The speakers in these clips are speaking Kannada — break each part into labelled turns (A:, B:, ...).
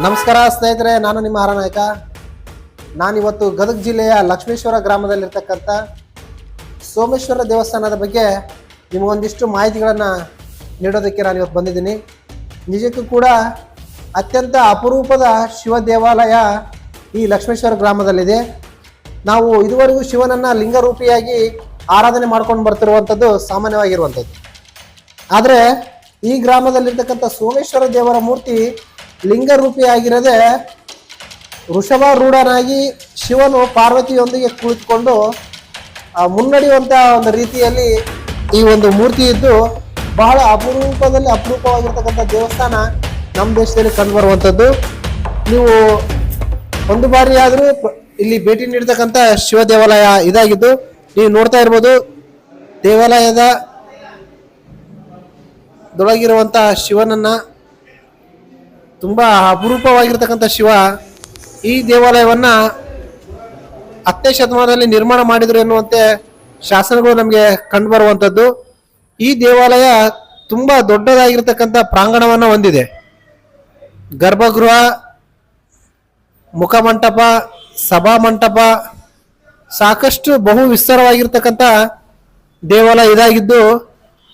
A: ನಮಸ್ಕಾರ, ಸ್ನೇಹಿತರೆ, ನಾನು ನಿಮ್ಮ ಹಾರನಾಯಕ ನಾನಿವತ್ತು ಗದಗ ಜಿಲ್ಲೆಯ ಲಕ್ಷ್ಮೇಶ್ವರ ಗ್ರಾಮದಲ್ಲಿರ್ತಕ್ಕಂಥ ಸೋಮೇಶ್ವರ ದೇವಸ್ಥಾನದ ಬಗ್ಗೆ ನಿಮಗೊಂದಿಷ್ಟು ಮಾಹಿತಿಗಳನ್ನು ನೀಡೋದಕ್ಕೆ ನಾನು ಇವತ್ತು ಬಂದಿದ್ದೀನಿ. ನಿಜಕ್ಕೂ ಕೂಡ ಅತ್ಯಂತ ಅಪರೂಪದ ಶಿವ ದೇವಾಲಯ ಈ ಲಕ್ಷ್ಮೇಶ್ವರ ಗ್ರಾಮದಲ್ಲಿದೆ. ನಾವು ಇದುವರೆಗೂ ಶಿವನನ್ನು ಲಿಂಗರೂಪಿಯಾಗಿ ಆರಾಧನೆ ಮಾಡ್ಕೊಂಡು ಬರ್ತಿರುವಂಥದ್ದು ಸಾಮಾನ್ಯವಾಗಿರುವಂಥದ್ದು. ಆದರೆ ಈ ಗ್ರಾಮದಲ್ಲಿರ್ತಕ್ಕಂಥ ಸೋಮೇಶ್ವರ ದೇವರ ಮೂರ್ತಿ ಲಿಂಗರೂಪಿಯಾಗಿರದೆ ವೃಷಭಾರೂಢನಾಗಿ ಶಿವನು ಪಾರ್ವತಿಯೊಂದಿಗೆ ಕುಳಿತುಕೊಂಡು ಮುನ್ನಡೆಯುವಂಥ ಒಂದು ರೀತಿಯಲ್ಲಿ ಈ ಒಂದು ಮೂರ್ತಿ ಇದ್ದು ಬಹಳ ಅಪರೂಪದಲ್ಲಿ ಅಪರೂಪವಾಗಿರ್ತಕ್ಕಂಥ ದೇವಸ್ಥಾನ ನಮ್ಮ ದೇಶದಲ್ಲಿ ಕಂಡುಬರುವಂಥದ್ದು. ನೀವು ಒಂದು ಬಾರಿ ಆದರೂ ಇಲ್ಲಿ ಭೇಟಿ ನೀಡ್ತಕ್ಕಂಥ ಶಿವ ದೇವಾಲಯ ಇದಾಗಿದ್ದು, ನೀವು ನೋಡ್ತಾ ಇರ್ಬೋದು, ದೇವಾಲಯದ ದೊಳಗಿರುವಂತಹ ಶಿವನನ್ನ ತುಂಬಾ ಅಪರೂಪವಾಗಿರ್ತಕ್ಕಂಥ ಶಿವ ಈ ದೇವಾಲಯವನ್ನ ಹತ್ತನೇ ಶತಮಾನದಲ್ಲಿ ನಿರ್ಮಾಣ ಮಾಡಿದ್ರು ಎನ್ನುವಂತೆ ಶಾಸನಗಳು ನಮಗೆ ಕಂಡುಬರುವಂಥದ್ದು ಈ ದೇವಾಲಯ ತುಂಬಾ ದೊಡ್ಡದಾಗಿರ್ತಕ್ಕಂಥ ಪ್ರಾಂಗಣವನ್ನ ಹೊಂದಿದೆ. ಗರ್ಭಗೃಹ, ಮುಖಮಂಟಪ, ಸಭಾ ಮಂಟಪ ಸಾಕಷ್ಟು ಬಹು ವಿಸ್ತಾರವಾಗಿರ್ತಕ್ಕಂಥ ದೇವಾಲಯ ಇದಾಗಿದ್ದು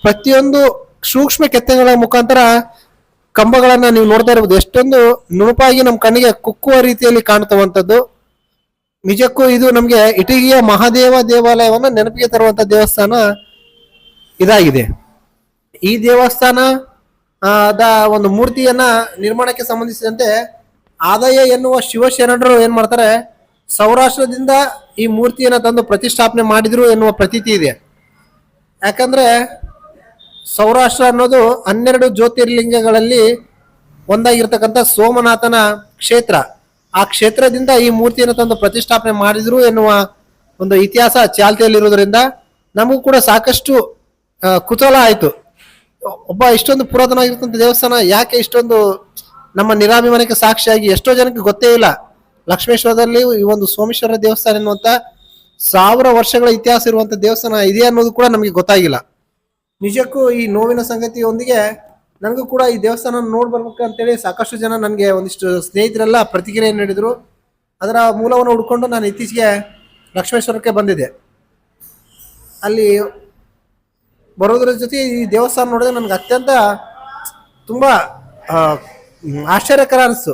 A: ಪ್ರತಿಯೊಂದು ಸೂಕ್ಷ್ಮ ಕೆತ್ತನೆಗಳ ಮುಖಾಂತರ ಕಂಬಗಳನ್ನ ನೀವು ನೋಡ್ತಾ ಇರ್ಬೋದು. ಎಷ್ಟೊಂದು ನುಣುಪಾಗಿ ನಮ್ಮ ಕಣ್ಣಿಗೆ ಕುಕ್ಕುವ ರೀತಿಯಲ್ಲಿ ಕಾಣುತ್ತವಂಥದ್ದು ನಿಜಕ್ಕೂ ಇದು ನಮಗೆ ಇಟಗಿಯ ಮಹಾದೇವ ದೇವಾಲಯವನ್ನ ನೆನಪಿಗೆ ತರುವಂತ ದೇವಸ್ಥಾನ ಇದಾಗಿದೆ. ಈ ದೇವಸ್ಥಾನ ದ ಒಂದು ಮೂರ್ತಿಯನ್ನ ನಿರ್ಮಾಣಕ್ಕೆ ಸಂಬಂಧಿಸಿದಂತೆ ಆದಾಯ ಎನ್ನುವ ಶಿವಶರಣರು ಏನ್ ಮಾಡ್ತಾರೆ, ಸೌರಾಷ್ಟ್ರದಿಂದ ಈ ಮೂರ್ತಿಯನ್ನ ತಂದು ಪ್ರತಿಷ್ಠಾಪನೆ ಮಾಡಿದ್ರು ಎನ್ನುವ ಪ್ರತೀತಿ ಇದೆ. ಯಾಕಂದ್ರೆ ಸೌರಾಷ್ಟ್ರ ಅನ್ನೋದು ಹನ್ನೆರಡು ಜ್ಯೋತಿರ್ಲಿಂಗಗಳಲ್ಲಿ ಒಂದಾಗಿರ್ತಕ್ಕಂಥ ಸೋಮನಾಥನ ಕ್ಷೇತ್ರ. ಆ ಕ್ಷೇತ್ರದಿಂದ ಈ ಮೂರ್ತಿಯನ್ನು ತಂದು ಪ್ರತಿಷ್ಠಾಪನೆ ಮಾಡಿದ್ರು ಎನ್ನುವ ಒಂದು ಇತಿಹಾಸ ಚಾಲ್ತಿಯಲ್ಲಿರುವುದರಿಂದ ನಮಗೂ ಕೂಡ ಸಾಕಷ್ಟು ಕುತೂಹಲ ಆಯಿತು. ಒಬ್ಬ ಇಷ್ಟೊಂದು ಪುರಾತನವಾಗಿರ್ತಕ್ಕಂಥ ದೇವಸ್ಥಾನ ಯಾಕೆ ಇಷ್ಟೊಂದು ನಮ್ಮ ನಿರಾಭಿಮಾನಕ್ಕೆ ಸಾಕ್ಷಿಯಾಗಿ ಎಷ್ಟೋ ಜನಕ್ಕೆ ಗೊತ್ತೇ ಇಲ್ಲ. ಲಕ್ಷ್ಮೇಶ್ವರದಲ್ಲಿ ಈ ಒಂದು ಸೋಮೇಶ್ವರ ದೇವಸ್ಥಾನ ಎನ್ನುವಂಥ ಸಾವಿರ ವರ್ಷಗಳ ಇತಿಹಾಸ ಇರುವಂಥ ದೇವಸ್ಥಾನ ಇದೆ ಅನ್ನೋದು ಕೂಡ ನಮಗೆ ಗೊತ್ತಾಗಿಲ್ಲ. ನಿಜಕ್ಕೂ ಈ ನೋವಿನ ಸಂಗತಿಯೊಂದಿಗೆ ನನಗೂ ಕೂಡ ಈ ದೇವಸ್ಥಾನ ನೋಡ್ ಬರ್ಬೇಕಂತೇಳಿ ಸಾಕಷ್ಟು ಜನ ನನಗೆ ಒಂದಿಷ್ಟು ಸ್ನೇಹಿತರೆಲ್ಲ ಪ್ರತಿಕ್ರಿಯೆ ನೀಡಿದರು. ಅದರ ಮೂಲವನ್ನು ಹುಡ್ಕೊಂಡು ನಾನು ಇತ್ತೀಚೆಗೆ ಲಕ್ಷ್ಮೇಶ್ವರಕ್ಕೆ ಬಂದಿದ್ದೆ. ಅಲ್ಲಿ ಬರೋದ್ರ ಜೊತೆ ಈ ದೇವಸ್ಥಾನ ನೋಡಿದ್ರೆ ನನಗೆ ಅತ್ಯಂತ ತುಂಬ ಆಶ್ಚರ್ಯಕರ ಅನಿಸ್ತು.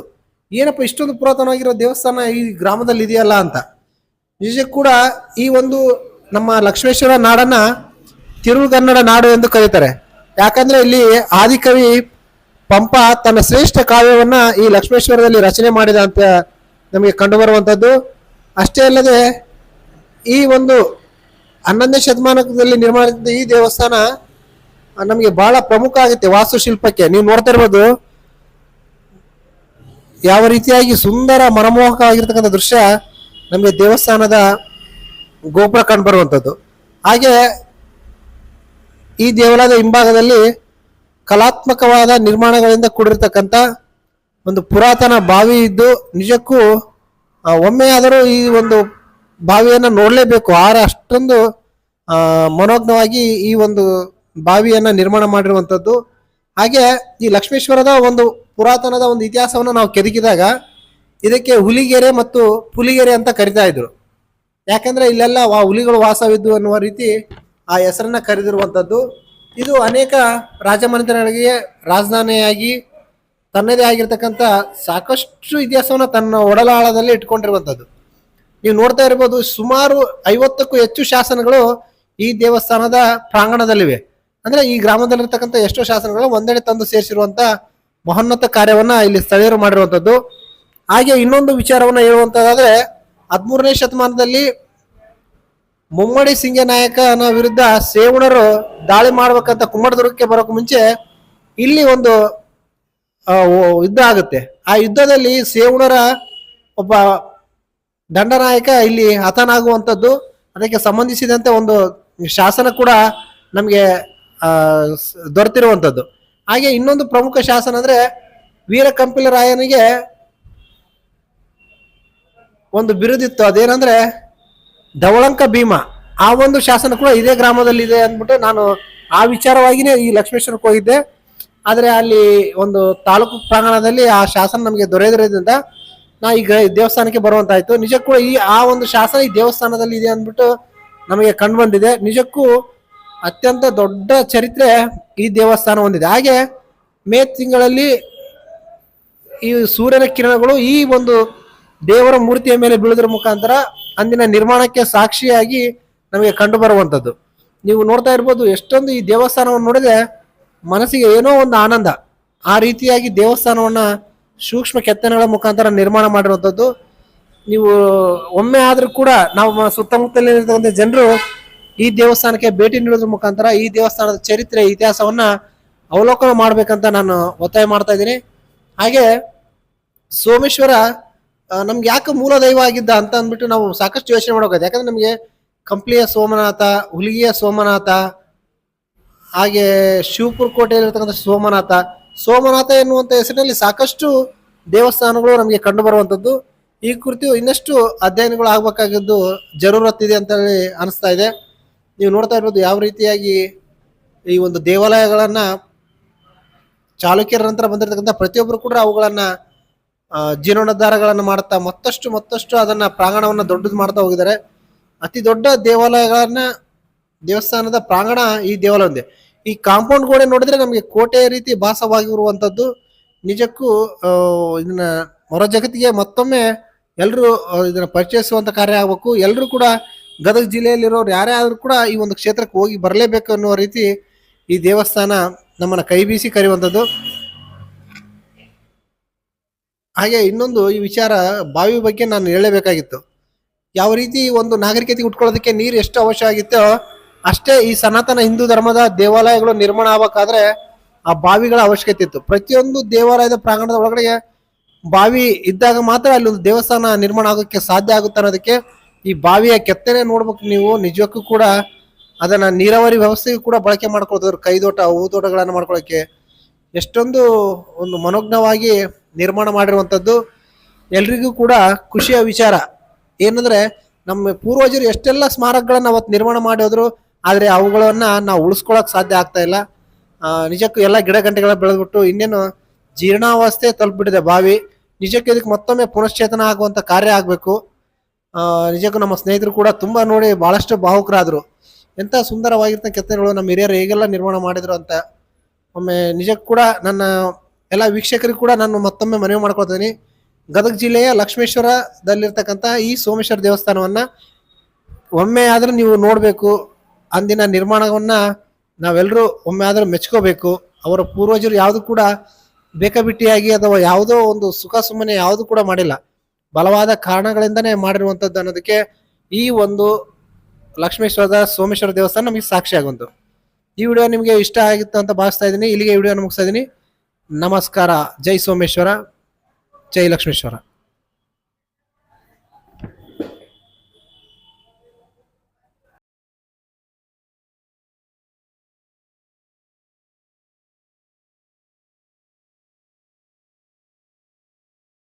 A: ಏನಪ್ಪ ಇಷ್ಟೊಂದು ಪುರಾತನವಾಗಿರೋ ದೇವಸ್ಥಾನ ಈ ಗ್ರಾಮದಲ್ಲಿ ಇದೆಯಲ್ಲ ಅಂತ. ನಿಜಕ್ಕೂ ಕೂಡ ಈ ಒಂದು ನಮ್ಮ ಲಕ್ಷ್ಮೇಶ್ವರ ನಾಡನ್ನ ತಿರುಳುಗನ್ನಡ ನಾಡು ಎಂದು ಕರೀತಾರೆ. ಯಾಕಂದ್ರೆ ಇಲ್ಲಿ ಆದಿಕವಿ ಪಂಪ ತನ್ನ ಶ್ರೇಷ್ಠ ಕಾವ್ಯವನ್ನ ಈ ಲಕ್ಷ್ಮೇಶ್ವರದಲ್ಲಿ ರಚನೆ ಮಾಡಿದ ಅಂತ ನಮಗೆ ಕಂಡುಬರುವಂಥದ್ದು ಅಷ್ಟೇ ಅಲ್ಲದೆ ಈ ಒಂದು ಹನ್ನೊಂದನೇ ಶತಮಾನದಲ್ಲಿ ನಿರ್ಮಾಣ ಈ ದೇವಸ್ಥಾನ ನಮಗೆ ಬಹಳ ಪ್ರಮುಖ ಆಗುತ್ತೆ ವಾಸ್ತುಶಿಲ್ಪಕ್ಕೆ. ನೀವು ನೋಡ್ತಾ ಇರ್ಬೋದು, ಯಾವ ರೀತಿಯಾಗಿ ಸುಂದರ ಮನಮೋಹಕ ಆಗಿರ್ತಕ್ಕಂಥ ದೃಶ್ಯ ನಮಗೆ ದೇವಸ್ಥಾನದ ಗೋಪುರ ಕಂಡು ಬರುವಂಥದ್ದು. ಹಾಗೆ ಈ ದೇವಾಲಯದ ಹಿಂಭಾಗದಲ್ಲಿ ಕಲಾತ್ಮಕವಾದ ನಿರ್ಮಾಣಗಳಿಂದ ಕೂಡಿರ್ತಕ್ಕಂಥ ಒಂದು ಪುರಾತನ ಬಾವಿ ಇದ್ದು, ನಿಜಕ್ಕೂ ಒಮ್ಮೆಯಾದರೂ ಈ ಒಂದು ಬಾವಿಯನ್ನು ನೋಡಲೇಬೇಕು. ಆರ ಅಷ್ಟೊಂದು ಮನೋಜ್ಞವಾಗಿ ಈ ಒಂದು ಬಾವಿಯನ್ನು ನಿರ್ಮಾಣ ಮಾಡಿರುವಂಥದ್ದು ಹಾಗೆ ಈ ಲಕ್ಷ್ಮೇಶ್ವರದ ಒಂದು ಪುರಾತನದ ಒಂದು ಇತಿಹಾಸವನ್ನು ನಾವು ಕೆದಕಿದಾಗ ಇದಕ್ಕೆ ಹುಲಿಗೆರೆ ಮತ್ತು ಪುಲಿಗೆರೆ ಅಂತ ಕರಿತಾ ಇದ್ರು. ಯಾಕಂದ್ರೆ ಇಲ್ಲೆಲ್ಲ ಹುಲಿಗಳು ವಾಸವಿದ್ದು ಅನ್ನುವ ರೀತಿ ಆ ಹೆಸರನ್ನ ಕರೆದಿರುವಂಥದ್ದು. ಇದು ಅನೇಕ ರಾಜಮನೆತನಗಳಿಗೆ ರಾಜಧಾನಿಯಾಗಿ ತನ್ನದೇ ಆಗಿರ್ತಕ್ಕಂಥ ಸಾಕಷ್ಟು ಇತಿಹಾಸವನ್ನು ತನ್ನ ಒಡಲಾಳದಲ್ಲಿ ಇಟ್ಕೊಂಡಿರುವಂಥದ್ದು. ನೀವು ನೋಡ್ತಾ ಇರ್ಬೋದು ಸುಮಾರು ಐವತ್ತಕ್ಕೂ ಹೆಚ್ಚು ಶಾಸನಗಳು ಈ ದೇವಸ್ಥಾನದ ಪ್ರಾಂಗಣದಲ್ಲಿವೆ. ಅಂದ್ರೆ ಈ ಗ್ರಾಮದಲ್ಲಿರ್ತಕ್ಕಂಥ ಎಷ್ಟೋ ಶಾಸನಗಳು ಒಂದೆಡೆ ತಂದು ಸೇರಿಸಿರುವಂತ ಮಹೋನ್ನತ ಕಾರ್ಯವನ್ನ ಇಲ್ಲಿ ಸ್ಥಳೀಯರು ಮಾಡಿರುವಂಥದ್ದು. ಹಾಗೆ ಇನ್ನೊಂದು ವಿಚಾರವನ್ನ ಹೇಳುವಂಥದ್ದಾದರೆ ಹದಿಮೂರನೇ ಶತಮಾನದಲ್ಲಿ ಮುಮ್ಮಡಿ ಸಿಂಗನಾಯಕನ ವಿರುದ್ಧ ಸೇವಣರು ದಾಳಿ ಮಾಡ್ಬೇಕಂತ ಕುಮ್ಮಡದುರ್ಗಕ್ಕೆ ಬರೋಕ್ ಮುಂಚೆ ಇಲ್ಲಿ ಒಂದು ಯುದ್ಧ ಆಗುತ್ತೆ. ಆ ಯುದ್ಧದಲ್ಲಿ ಸೇವಣರ ಒಬ್ಬ ದಂಡನಾಯಕ ಇಲ್ಲಿ ಹತನಾಗುವಂಥದ್ದು, ಅದಕ್ಕೆ ಸಂಬಂಧಿಸಿದಂತೆ ಒಂದು ಶಾಸನ ಕೂಡ ನಮಗೆ ದೊರೆತಿರುವಂಥದ್ದು. ಹಾಗೆ ಇನ್ನೊಂದು ಪ್ರಮುಖ ಶಾಸನ ಅಂದರೆ ವೀರ ಕಂಪಿಲರಾಯನಿಗೆ ಒಂದು ಬಿರುದಿತ್ತು. ಅದೇನಂದ್ರೆ ಧವಳಂಕ ಭೀಮ. ಆ ಒಂದು ಶಾಸನ ಕೂಡ ಇದೇ ಗ್ರಾಮದಲ್ಲಿ ಇದೆ ಅಂದ್ಬಿಟ್ಟು ನಾನು ಆ ವಿಚಾರವಾಗಿನೇ ಈ ಲಕ್ಷ್ಮೇಶ್ವರಕ್ಕೆ ಹೋಗಿದ್ದೆ. ಆದರೆ ಅಲ್ಲಿ ಒಂದು ತಾಲೂಕು ಪ್ರಾಂಗಣದಲ್ಲಿ ಆ ಶಾಸನ ನಮಗೆ ದೊರೆಯೋದ್ರಿಂದ ನಾ ಈಗ ದೇವಸ್ಥಾನಕ್ಕೆ ಬರುವಂತಾಯ್ತು. ನಿಜಕ್ಕೂ ಈ ಆ ಒಂದು ಶಾಸನ ಈ ದೇವಸ್ಥಾನದಲ್ಲಿ ಇದೆ ಅಂದ್ಬಿಟ್ಟು ನಮಗೆ ಕಂಡು ಬಂದಿದೆ. ನಿಜಕ್ಕೂ ಅತ್ಯಂತ ದೊಡ್ಡ ಚರಿತ್ರೆ ಈ ದೇವಸ್ಥಾನ ಹೊಂದಿದೆ ಹಾಗೆ ಮೇ ತಿಂಗಳಲ್ಲಿ ಈ ಸೂರ್ಯನ ಕಿರಣಗಳು ಈ ಒಂದು ದೇವರ ಮೂರ್ತಿಯ ಮೇಲೆ ಬೀಳುದ್ರ ಮುಖಾಂತರ ಅಂದಿನ ನಿರ್ಮಾಣಕ್ಕೆ ಸಾಕ್ಷಿಯಾಗಿ ನಮಗೆ ಕಂಡು ಬರುವಂಥದ್ದು ನೀವು ನೋಡ್ತಾ ಇರ್ಬೋದು, ಎಷ್ಟೊಂದು ಈ ದೇವಸ್ಥಾನವನ್ನು ನೋಡಿದ್ರೆ ಮನಸ್ಸಿಗೆ ಏನೋ ಒಂದು ಆನಂದ. ಆ ರೀತಿಯಾಗಿ ದೇವಸ್ಥಾನವನ್ನ ಸೂಕ್ಷ್ಮ ಕೆತ್ತನೆಗಳ ಮುಖಾಂತರ ನಿರ್ಮಾಣ ಮಾಡಿರುವಂಥದ್ದು. ನೀವು ಒಮ್ಮೆ ಆದರೂ ಕೂಡ ನಾವು ಸುತ್ತಮುತ್ತಲಿನ ಜನರು ಈ ದೇವಸ್ಥಾನಕ್ಕೆ ಭೇಟಿ ನೀಡೋದ್ರ ಮುಖಾಂತರ ಈ ದೇವಸ್ಥಾನದ ಚರಿತ್ರೆ, ಇತಿಹಾಸವನ್ನ ಅವಲೋಕನ ಮಾಡಬೇಕಂತ ನಾನು ಒತ್ತಾಯ ಮಾಡ್ತಾ ಇದ್ದೀನಿ. ಹಾಗೆ ಸೋಮೇಶ್ವರ ನಮ್ಗೆ ಯಾಕೆ ಮೂಲ ದೈವ ಆಗಿದ್ದ ಅಂತ ಅಂದ್ಬಿಟ್ಟು ನಾವು ಸಾಕಷ್ಟು ಯೋಚನೆ ಮಾಡೋಕೆ ಯಾಕಂದ್ರೆ ನಮಗೆ ಕಂಪ್ಲಿಯ ಸೋಮನಾಥ, ಹುಲಿಗೆಯ ಸೋಮನಾಥ, ಹಾಗೆ ಶಿವಪುರ ಕೋಟೆಯಲ್ಲಿರ್ತಕ್ಕಂಥ ಸೋಮನಾಥ. ಸೋಮನಾಥ ಎನ್ನುವಂಥ ಹೆಸರಿನಲ್ಲಿ ಸಾಕಷ್ಟು ದೇವಸ್ಥಾನಗಳು ನಮಗೆ ಕಂಡು ಬರುವಂಥದ್ದು. ಈ ಕುರಿತು ಇನ್ನಷ್ಟು ಅಧ್ಯಯನಗಳು ಆಗ್ಬೇಕಾಗಿದ್ದು ಜರೂರತ್ ಇದೆ ಅಂತ ಹೇಳಿ ಅನಿಸ್ತಾ ಇದೆ. ನೀವು ನೋಡ್ತಾ ಇರ್ಬೋದು ಯಾವ ರೀತಿಯಾಗಿ ಈ ಒಂದು ದೇವಾಲಯಗಳನ್ನು ಚಾಲುಕ್ಯರ ನಂತರ ಬಂದಿರತಕ್ಕಂಥ ಪ್ರತಿಯೊಬ್ಬರು ಕೂಡ ಅವುಗಳನ್ನ ಜೀರ್ಣೋದ್ಧಾರಗಳನ್ನು ಮಾಡ್ತಾ ಮತ್ತಷ್ಟು ಮತ್ತಷ್ಟು ಅದನ್ನ ಪ್ರಾಂಗಣವನ್ನು ದೊಡ್ಡದು ಮಾಡ್ತಾ ಹೋಗಿದ್ದಾರೆ. ಅತಿ ದೊಡ್ಡ ದೇವಾಲಯಗಳನ್ನ ದೇವಸ್ಥಾನದ ಪ್ರಾಂಗಣ ಈ ದೇವಾಲಯ ಈ ಕಾಂಪೌಂಡ್ ಗೋಡೆ ನೋಡಿದ್ರೆ ನಮಗೆ ಕೋಟೆ ರೀತಿ ಭಾಸವಾಗಿರುವಂತದ್ದು. ನಿಜಕ್ಕೂ ಇದನ್ನ ಹೊರ ಜಗತ್ತಿಗೆ ಮತ್ತೊಮ್ಮೆ ಎಲ್ಲರೂ ಇದನ್ನ ಪರಿಚಯಿಸುವಂತ ಕಾರ್ಯ ಆಗ್ಬೇಕು. ಎಲ್ಲರೂ ಕೂಡ ಗದಗ ಜಿಲ್ಲೆಯಲ್ಲಿರೋರು ಯಾರೇ ಆದರೂ ಕೂಡ ಈ ಒಂದು ಕ್ಷೇತ್ರಕ್ಕೆ ಹೋಗಿ ಬರಲೇಬೇಕು ಅನ್ನುವ ರೀತಿ ಈ ದೇವಸ್ಥಾನ ನಮ್ಮನ್ನ ಕೈ ಬೀಸಿ ಕರೆಯುವಂಥದ್ದು ಹಾಗೆ ಇನ್ನೊಂದು ಈ ವಿಚಾರ ಬಾವಿ ಬಗ್ಗೆ ನಾನು ಹೇಳಬೇಕಾಗಿತ್ತು. ಯಾವ ರೀತಿ ಒಂದು ನಾಗರಿಕತೆ ಉಟ್ಕೊಳ್ಳೋದಕ್ಕೆ ನೀರು ಎಷ್ಟು ಅವಶ್ಯ ಆಗಿತ್ತೋ ಅಷ್ಟೇ ಈ ಸನಾತನ ಹಿಂದೂ ಧರ್ಮದ ದೇವಾಲಯಗಳು ನಿರ್ಮಾಣ ಆಗ್ಬೇಕಾದ್ರೆ ಆ ಬಾವಿಗಳ ಅವಶ್ಯಕತೆ ಇತ್ತು. ಪ್ರತಿಯೊಂದು ದೇವಾಲಯದ ಪ್ರಾಂಗಣದ ಒಳಗಡೆ ಬಾವಿ ಇದ್ದಾಗ ಮಾತ್ರ ಅಲ್ಲಿ ಒಂದು ದೇವಸ್ಥಾನ ನಿರ್ಮಾಣ ಆಗೋಕ್ಕೆ ಸಾಧ್ಯ ಆಗುತ್ತೆ ಅನ್ನೋದಕ್ಕೆ ಈ ಬಾವಿಯ ಕೆತ್ತನೆ ನೋಡ್ಬೇಕು ನೀವು. ನಿಜಕ್ಕೂ ಕೂಡ ಅದನ್ನ ನೀರಾವರಿ ವ್ಯವಸ್ಥೆಗೂ ಕೂಡ ಬಳಕೆ ಮಾಡ್ಕೊಳ್ತಾರೆ ಕೈದೋಟ, ಹೂದೋಟಗಳನ್ನು ಮಾಡ್ಕೊಳ್ಳೋಕ್ಕೆ ಎಷ್ಟೊಂದು ಒಂದು ಮನೋಜ್ಞವಾಗಿ ನಿರ್ಮಾಣ ಮಾಡಿರುವಂಥದ್ದು ಎಲ್ರಿಗೂ ಕೂಡ ಖುಷಿಯ ವಿಚಾರ. ಏನಂದ್ರೆ ನಮ್ಮ ಪೂರ್ವಜರು ಎಷ್ಟೆಲ್ಲ ಸ್ಮಾರಕಗಳನ್ನ ಅವತ್ತು ನಿರ್ಮಾಣ ಮಾಡಿದ್ರು, ಆದರೆ ಅವುಗಳನ್ನು ನಾವು ಉಳಿಸ್ಕೊಳಕ್ ಸಾಧ್ಯ ಆಗ್ತಾ ಇಲ್ಲ. ನಿಜಕ್ಕೂ ಎಲ್ಲ ಗಿಡ ಬೆಳೆದ್ಬಿಟ್ಟು ಇನ್ನೇನು ಜೀರ್ಣಾವಸ್ಥೆ ತಲುಪಿಬಿಟ್ಟಿದೆ ಬಾವಿ. ನಿಜಕ್ಕೆ ಇದಕ್ಕೆ ಮತ್ತೊಮ್ಮೆ ಪುನಶ್ಚೇತನ ಆಗುವಂತ ಕಾರ್ಯ ಆಗಬೇಕು. ನಿಜಕ್ಕೂ ನಮ್ಮ ಸ್ನೇಹಿತರು ಕೂಡ ತುಂಬಾ ನೋಡಿ ಬಹಳಷ್ಟು ಭಾವುಕರಾದರು. ಎಂತ ಸುಂದರವಾಗಿರ್ತಕ್ಕಂಥ ಕೆತ್ತನೆಗಳು ನಮ್ಮ ಹಿರಿಯರು ಹೇಗೆಲ್ಲ ನಿರ್ಮಾಣ ಮಾಡಿದ್ರು ಅಂತ. ಒಮ್ಮೆ ನಿಜಕ್ಕೂ ಕೂಡ ನನ್ನ ಎಲ್ಲ ವೀಕ್ಷಕರಿಗೂ ಕೂಡ ನಾನು ಮತ್ತೊಮ್ಮೆ ಮನವಿ ಮಾಡ್ಕೊಳ್ತೀನಿ. ಗದಗ ಜಿಲ್ಲೆಯ ಲಕ್ಷ್ಮೇಶ್ವರದಲ್ಲಿರ್ತಕ್ಕಂಥ ಈ ಸೋಮೇಶ್ವರ ದೇವಸ್ಥಾನವನ್ನು ಒಮ್ಮೆ ಆದರೂ ನೀವು ನೋಡಬೇಕು. ಅಂದಿನ ನಿರ್ಮಾಣವನ್ನು ನಾವೆಲ್ಲರೂ ಒಮ್ಮೆ ಆದರೂ ಮೆಚ್ಕೋಬೇಕು. ಅವರ ಪೂರ್ವಜರು ಯಾವುದು ಕೂಡ ಬೇಕಾಬಿಟ್ಟಿಯಾಗಿ ಅಥವಾ ಯಾವುದೋ ಒಂದು ಸುಖ ಸುಮ್ಮನೆ ಯಾವುದು ಕೂಡ ಮಾಡಿಲ್ಲ. ಬಲವಾದ ಕಾರಣಗಳಿಂದನೇ ಮಾಡಿರುವಂಥದ್ದು ಅನ್ನೋದಕ್ಕೆ ಈ ಒಂದು ಲಕ್ಷ್ಮೇಶ್ವರದ ಸೋಮೇಶ್ವರ ದೇವಸ್ಥಾನ ನಮಗೆ ಸಾಕ್ಷಿ ಈ ವಿಡಿಯೋ ನಿಮಗೆ ಇಷ್ಟ ಆಗಿತ್ತು ಅಂತ ಭಾವಿಸ್ತಾ ಇದ್ದೀನಿ. ಇಲ್ಲಿಗೆ ವಿಡಿಯೋ ಮುಗಿಸ್ತಾ ಇದ್ದೀನಿ. ನಮಸ್ಕಾರ ಜೈ ಸೋಮೇಶ್ವರ ಜೈ ಲಕ್ಷ್ಮೇಶ್ವರ.